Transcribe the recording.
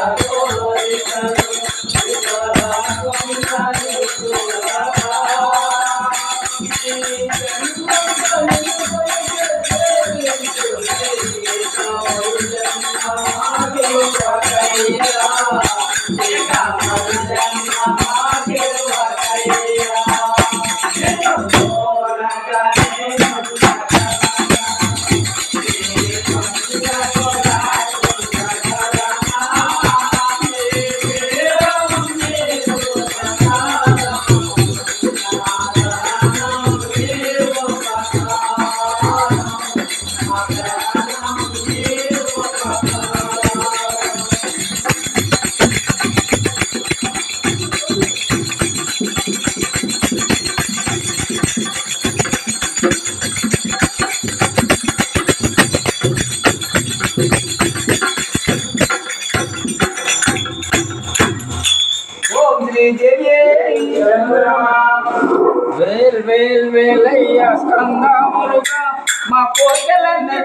Yeah. వేల్ వేల్ వేలయ్య స్కందాములుగా మా కోటలన్నీ